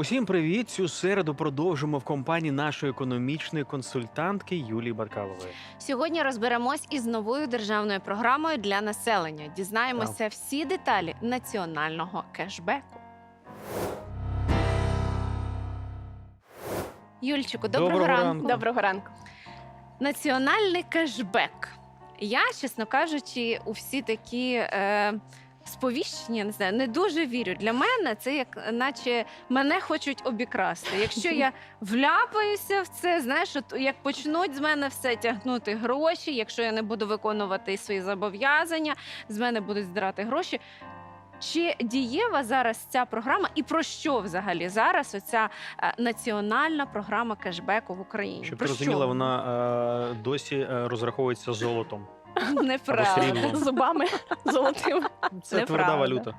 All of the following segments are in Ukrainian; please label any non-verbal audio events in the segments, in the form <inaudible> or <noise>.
Усім привіт! Цю середу продовжимо в компанії нашої економічної консультантки Юлії Баркалової. Сьогодні розберемось із новою державною програмою для населення. Дізнаємося всі деталі національного кешбеку. Юльчику, доброго, Доброго ранку. ранку. Доброго ранку. Національний кешбек. Я, чесно кажучи, у всі такі е, сповіщення, не знаю, не дуже вірю. Для мене це як наче мене хочуть обікрасти. Якщо я <laughs> вляпаюся в це, знаєш, от як почнуть з мене все тягнути гроші, якщо я не буду виконувати свої зобов'язання, з мене будуть здирати гроші. Чи дієва зараз ця програма, і про що взагалі зараз оця е, національна програма кешбеку в Україні? Щоб про ти розуміла, вона е, досі е, розраховується золотом. Неправда. <laughs> Зубами золотими. Це тверда Неправда. валюта.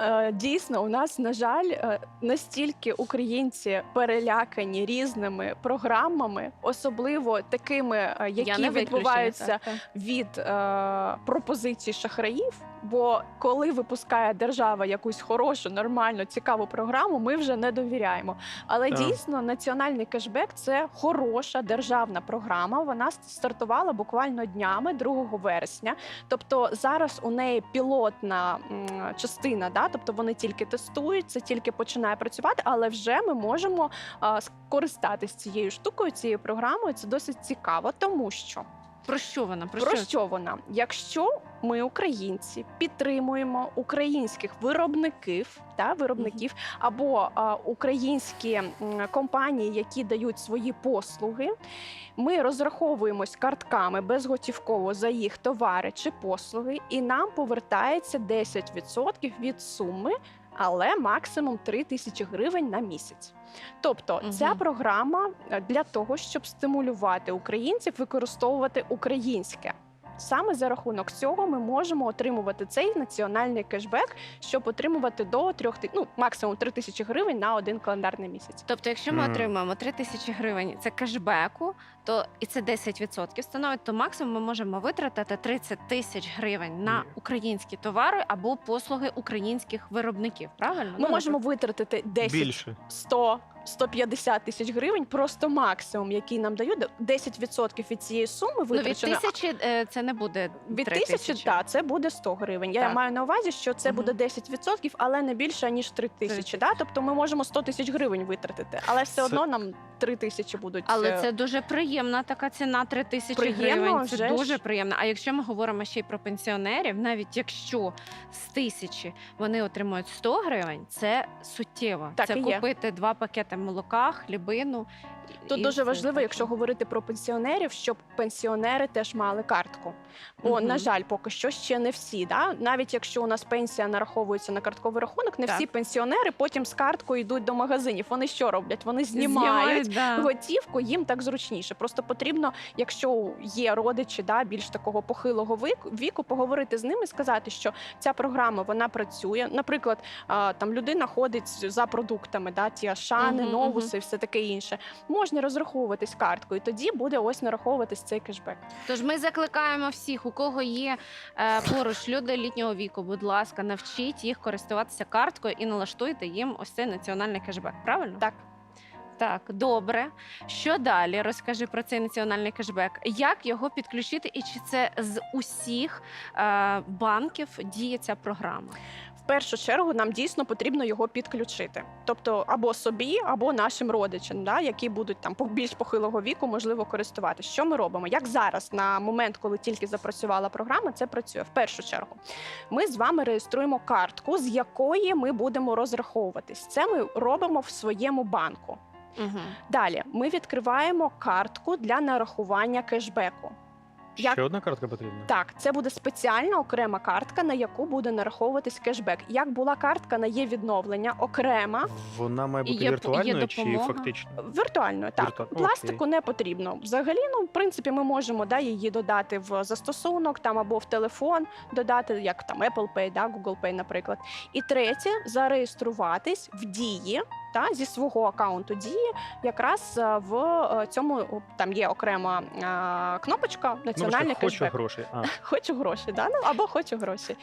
Е, Дійсно, у нас, на жаль, е, настільки українці перелякані різними програмами, особливо такими, е, Я які не виключення, відбуваються так, так. від е, пропозицій шахраїв. Бо коли випускає держава якусь хорошу, нормальну, цікаву програму, ми вже не довіряємо. Але Так. дійсно національний кешбек це хороша державна програма. Вона стартувала буквально днями 2 вересня. Тобто зараз у неї пілотна частина, да? тобто вони тільки тестують, це тільки починає працювати, але вже ми можемо скористатись цією штукою, цією програмою. Це досить цікаво, тому що Про що вона? Про, про що? що вона? Якщо ми, українці, підтримуємо українських виробників та виробників або а, українські м, компанії, які дають свої послуги, ми розраховуємось картками безготівково за їх товари чи послуги, і нам повертається 10% від суми. Але максимум 3 тисячі гривень на місяць. Тобто, ця програма для того, щоб стимулювати українців використовувати українське. Саме за рахунок цього ми можемо отримувати цей національний кешбек, щоб отримувати до 3 ти- ну, максимум 3 тисячі гривень на один календарний місяць. Тобто, якщо ми Мгм. отримаємо 3 тисячі гривень, це кешбеку, то і це 10% становить, то максимум ми можемо витратити 30 тисяч гривень на українські товари або послуги українських виробників. Правильно? Ми Ну, можемо витратити 10, Більше. 100, 150 тисяч гривень, просто максимум, який нам дають. 10% від цієї суми Ну, від витрачено. тисячі е, це не буде Від 3 тисячі, тисячі. так, це буде 100 гривень. Я Так. маю на увазі, що це Мгм. буде 10%, але не більше ніж 3 тисячі. Да? Тобто ми можемо 100 тисяч гривень витратити, але все Це- одно нам 3 тисячі будуть. Але е, це дуже приємна така ціна 3 тисячі Приємно, гривень. Це вже ж. дуже приємно. А якщо ми говоримо ще й про пенсіонерів, навіть якщо з тисячі вони отримують 100 гривень, це суттєво. Так це і є. купити два пакети молока, хлібину. Тут і дуже важливо, якщо говорити про пенсіонерів, щоб пенсіонери теж мали картку. Бо, Мгм. на жаль, поки що ще не всі. Да? Навіть якщо у нас пенсія нараховується на картковий рахунок, не Так. всі пенсіонери потім з карткою йдуть до магазинів. Вони що роблять? Вони знімають. да. Готівку їм так зручніше. Просто потрібно, якщо є родичі, да, більш такого похилого віку, поговорити з ними, сказати, що ця програма вона працює. Наприклад, там людина ходить за продуктами, да, ті ашани, Мгм, новуси, і все таке інше. Можна розраховуватись карткою. Тоді буде ось нараховуватись цей кешбек. Тож ми закликаємо всіх, у кого є е, поруч люди літнього віку. Будь ласка, навчіть їх користуватися карткою і налаштуйте їм ось цей національний кешбек. Правильно? Так. Так, добре. Що далі? Розкажи про цей національний кешбек. Як його підключити, і чи це з усіх е, банків діє ця програма? Першу чергу нам дійсно потрібно його підключити, тобто або собі, або нашим родичам, да, які будуть там по- більш похилого віку, можливо, користуватися. Що ми робимо? Як зараз, на момент, коли тільки запрацювала програма, це працює. В першу чергу, ми з вами реєструємо картку, з якої ми будемо розраховуватись. Це ми робимо в своєму банку. Угу. Далі ми відкриваємо картку для нарахування кешбеку. Як- Ще одна картка потрібна? Так, це буде спеціальна окрема картка, на яку буде нараховуватись кешбек. Як була картка на є відновлення, окрема Вона має бути є- є віртуальною чи фактично? віртуальною. Так, Віртуально, пластику не потрібно. Взагалі, ну в принципі, ми можемо да, її додати в застосунок там або в телефон, додати як там Apple Pay, да, Google Pay, наприклад. І третє зареєструватись в дії. Та зі свого аккаунту дії якраз е, в е, цьому там є окрема кнопочка національних хочу гроші. А, <laughs> Хочу гроші, да? ну, або хочу гроші.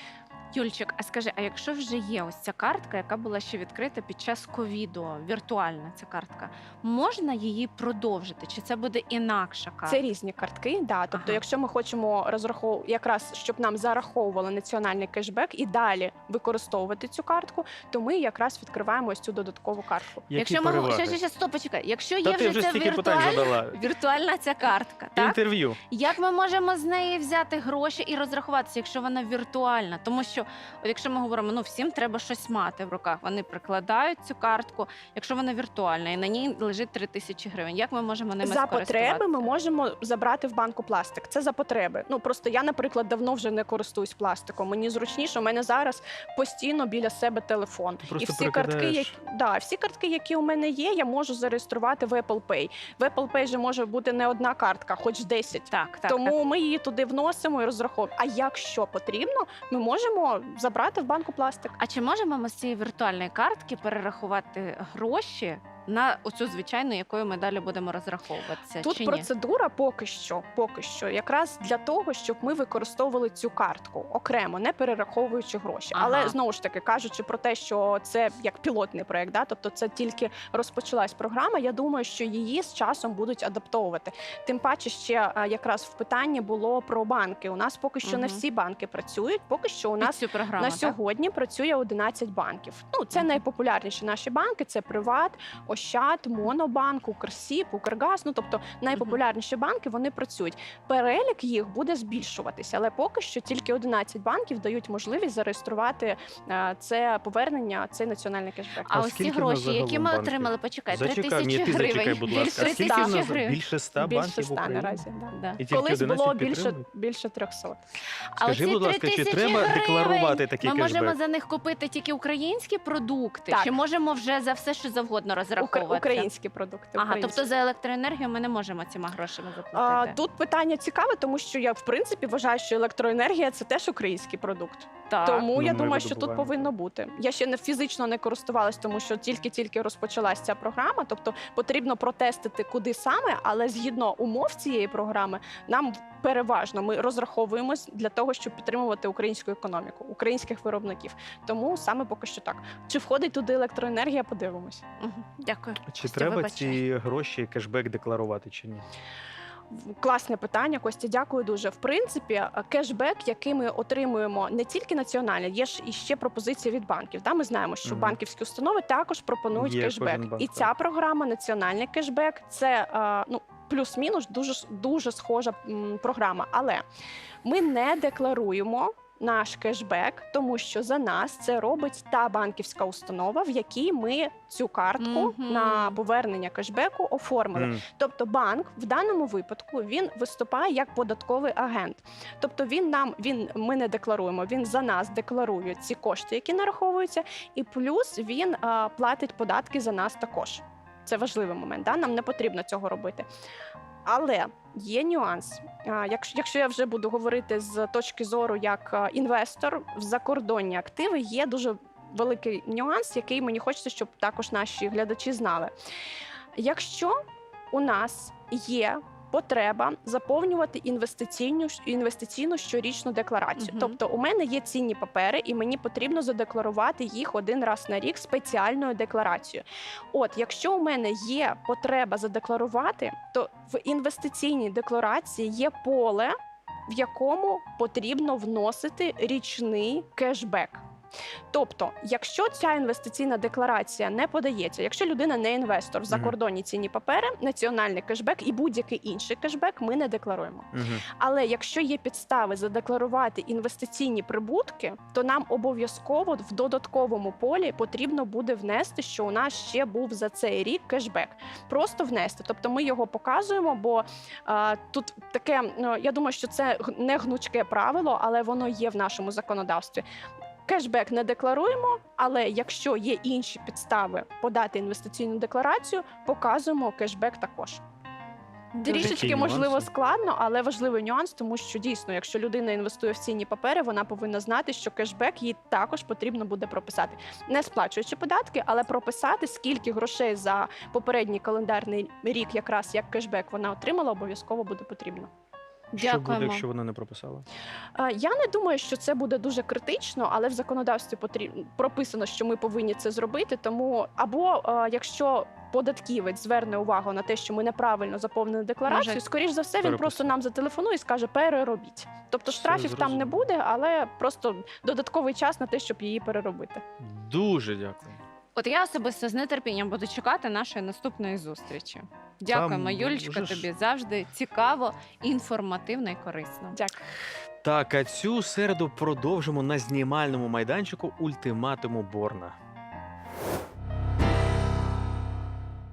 Юльчик, а скажи, а якщо вже є ось ця картка, яка була ще відкрита під час ковіду, віртуальна ця картка, можна її продовжити? Чи це буде інакша картка? Це різні картки. Да. Тобто, Ага. якщо ми хочемо розраховувати, якраз щоб нам зараховували національний кешбек і далі використовувати цю картку, то ми якраз відкриваємо ось цю додаткову картку. Які Якщо ми переваги? ще, ще, ще, стоп, почекай. Якщо Та є ти вже вже ця стільки питань віртуальна, задала. віртуальна ця картка, так? Інтерв'ю. Як ми можемо з неї взяти гроші і розрахуватися, якщо вона віртуальна? Тому що, от якщо ми говоримо, ну всім треба щось мати в руках. Вони прикладають цю картку, якщо вона віртуальна, і на ній лежить 3 тисячі гривень. Як ми можемо ними За потреби ми можемо забрати в банку пластик. Це за потреби. Ну просто я, наприклад, давно вже не користуюсь пластиком. Мені зручніше. У мене зараз постійно біля себе телефон. Просто і всі картки, які да, всі картки, які у мене є, я можу зареєструвати в Apple Pay. В Apple Pay же може бути не одна картка, хоч 10. Так, так, Тому так. ми її туди вносимо і розраховуємо. А якщо потрібно, ми можемо забрати в банку пластик. А чи можемо ми з цієї віртуальної картки перерахувати гроші на оцю звичайну, якою ми далі будемо розраховуватися? Тут чи ні? процедура поки що, поки що, якраз для того, щоб ми використовували цю картку окремо, не перераховуючи гроші. Ага. Але знову ж таки кажучи про те, що це як пілотний проект, да? тобто це тільки розпочалась програма. Я думаю, що її з часом будуть адаптовувати. Тим паче, ще якраз в питанні було про банки. У нас поки що не всі банки працюють. Поки що у нас програму, на так? сьогодні працює 11 банків. Ну це Мгм. найпопулярніші наші банки: це Приват, Ощад, Монобанк, Укрсіб, Укргаз. Ну тобто найпопулярніші банки вони працюють. Перелік їх буде збільшуватися, але поки що тільки 11 банків дають можливість зареєструвати е, це повернення, цей національний кешбек. А А ось ці в гроші, які ми банків? отримали, почекай, 3 тисячі гривень. зачекай, будь ласка. Більше А 3 скільки тисячі нас гривень. більше 100 більше банків в 100 Україні? наразі. Да. Да. І Колись було більше, більше 300. А Скажи, оці будь ласка, чи треба гривень декларувати такий Ми можемо за них купити тільки українські продукти, Так. чи можемо вже за все, що завгодно Укра- розраховувати? Українські продукти. Ага, українські. тобто за електроенергію ми не можемо цими грошима А, тут питання цікаве, тому що я в принципі вважаю, що електроенергія це теж український продукт. так. Тому Ну, я думаю, що тут повинно бути. Я ще не фізично не користувалась, тому що тільки-тільки розпочалась ця програма. Тобто потрібно протестити, куди саме, але згідно умов цієї програми, нам переважно ми розраховуємось для того, щоб підтримувати українську економіку, українських виробників. Тому саме поки що так. Чи входить туди електроенергія? Подивимось. Мгм, Дякую. Чи Костя, треба вибачай. ці гроші кешбек декларувати чи ні? Класне питання, Костя. Дякую дуже. В принципі, е, кешбек, який ми отримуємо не тільки національний, є ж іще пропозиція від банків. Да, ми знаємо, що Мгм. банківські установи також пропонують Є кешбек. банк, І так. ця програма національний кешбек це е, ну плюс-мінус дуже дуже схожа м, програма. Але ми не декларуємо. Наш кешбек, тому що за нас це робить та банківська установа, в якій ми цю картку Мгм. на повернення кешбеку оформили. М, Тобто банк в даному випадку він виступає як податковий агент. Тобто він нам він ми не декларуємо. Він за нас декларує ці кошти, які нараховуються, і плюс він а, платить податки за нас також. Це важливий момент. Да? Нам не потрібно цього робити. Але є нюанс. Якщо, я вже буду говорити з точки зору як інвестор в закордонні активи, є дуже великий нюанс, який мені хочеться, щоб також наші глядачі знали. Якщо у нас є потреба заповнювати інвестиційну інвестиційну щорічну декларацію. Мгм. Тобто, у мене є цінні папери, і мені потрібно задекларувати їх один раз на рік спеціальною декларацією. От, якщо у мене є потреба задекларувати, то в інвестиційній декларації є поле, в якому потрібно вносити річний кешбек. Тобто, якщо ця інвестиційна декларація не подається, якщо людина не інвестор в закордонні цінні папери, національний кешбек і будь-який інший кешбек ми не декларуємо. мгм. Але якщо є підстави задекларувати інвестиційні прибутки, то нам обов'язково в додатковому полі потрібно буде внести, що у нас ще був за цей рік кешбек. Просто внести. Тобто ми його показуємо, бо а, тут таке, ну, я думаю, що це не гнучке правило, але воно є в нашому законодавстві. Кешбек не декларуємо, але якщо є інші підстави подати інвестиційну декларацію, показуємо кешбек також. Трішечки можливо складно, але важливий нюанс, тому що дійсно, якщо людина інвестує в цінні папери, вона повинна знати, що кешбек їй також потрібно буде прописати, не сплачуючи податки, але прописати скільки грошей за попередній календарний рік, якраз як кешбек вона отримала, обов'язково буде потрібно. Що буде, якщо вона не прописала? Е, Я не думаю, що це буде дуже критично, але в законодавстві потрібно прописано, що ми повинні це зробити. Тому або е, якщо податківець зверне увагу на те, що ми неправильно заповнили декларацію, Може, скоріш за все він переписати. просто нам зателефонує і скаже переробіть. Тобто штрафів там не буде, але просто додатковий час на те, щоб її переробити. Дуже дякую. От я особисто з нетерпінням буду чекати нашої наступної зустрічі. Дякуємо, Там Юлічка, вже ж- тобі завжди цікаво, інформативно і корисно. Дякую. Так, а цю середу продовжимо на знімальному майданчику ультиматуму Борна.